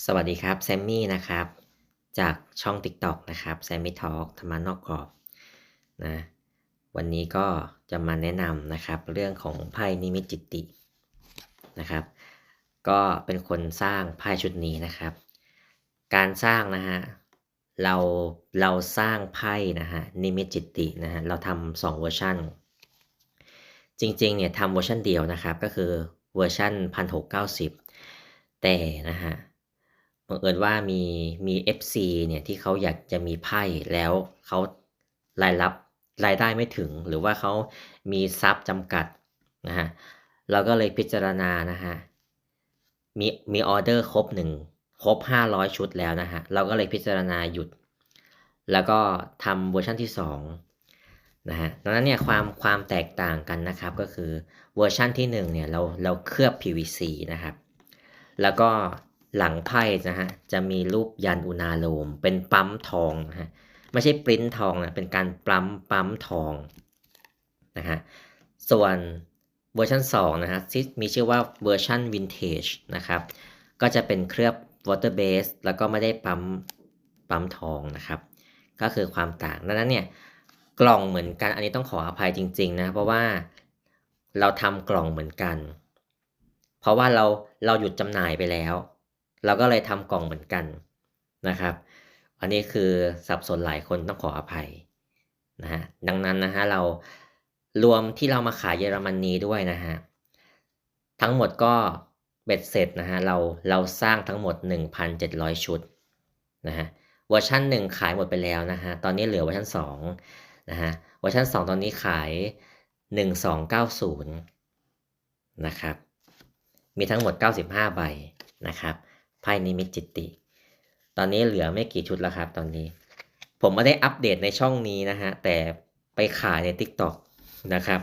สวัสดีครับแซมมี่นะครับ จากช่อง TikTok นะครับแซมมี่ทอล์กธรรมะนอกกรอบนะวันนี้ก็จะมาแนะนำนะครับ เรื่องของไพ่นิมิตจิตตินะครับ ก็เป็นคนสร้างไพ่ชุดนี้นะครับ การสร้างนะฮะเราเราสร้างไพ่นะฮะนิมิตจิตตินะฮะเราทำสองเวอร์ชันจริงๆเนี่ยทำเวอร์ชันเดียวนะครับ ก็คือเวอร์ชัน1690 แต่นะฮะ บังเอิญว่ามีมี FC เนี่ยที่เขาอยากจะมีไพ่แล้วเขารายรับรายได้ไม่ถึง หรือว่าเขามีทรัพย์จำกัดนะฮะเราก็เลยพิจารณานะฮะมีมีออเดอร์ครบหนึ่งครบ 500 ชุดแล้วนะฮะเราก็เลยพิจารณาหยุด แล้วก็ทำเวอร์ชันที่2นะฮะดังนั้นเนี่ยความความแตกต่างกันนะครับก็คือเวอร์ชันที่1เนี่ยเราเราเคลือบ PVC นะครับ แล้วก็ หลังไพ่นะฮะจะมีรูปยันอุณาโลม เป็นปั๊มทองนะฮะไม่ใช่ปริ้นทองนะเป็นการปั๊มปั๊มทองนะฮะส่วนเวอร์ชัน2นะฮะที่มีชื่อว่าเวอร์ชันวินเทจนะครับก็จะเป็นเคลือบ water base แล้วก็ไม่ได้ปั๊มปั๊มทองนะครับ ก็คือความต่างดังนั้นเนี่ยกล่องเหมือนกันอันนี้ต้องขออภัยจริงๆนะเพราะว่าเราทำกล่องเหมือนกัน เพราะว่าเราเราหยุดจำหน่ายไปแล้ว เราก็เลยทำกล่องเหมือนกันนะครับ อันนี้คือสับสนหลายคนต้องขออภัยนะฮะดังนั้นนะฮะเรารวมที่เรามาขายเยอรมนนีด้วยนะฮะทั้งหมดก็เบ็ดเสร็จนะฮะเราเราสร้างทั้งหมด 1,700 ชุดนะฮะเวอร์ชัน1 ขายหมดไปแล้วนะฮะตอนนี้เหลือเวอร์ชัน2นะฮะเวอร์ชัน2 ตอนนี้ขาย 1290นะครับมีทั้งหมด 95 ใบนะครับ ไพ่นิมิตจิตติ ตอนนี้เหลือไม่กี่ชุดแล้วครับตอนนี้ ผมไม่ได้อัปเดตในช่องนี้นะฮะ แต่ไปขายใน TikTok นะครับ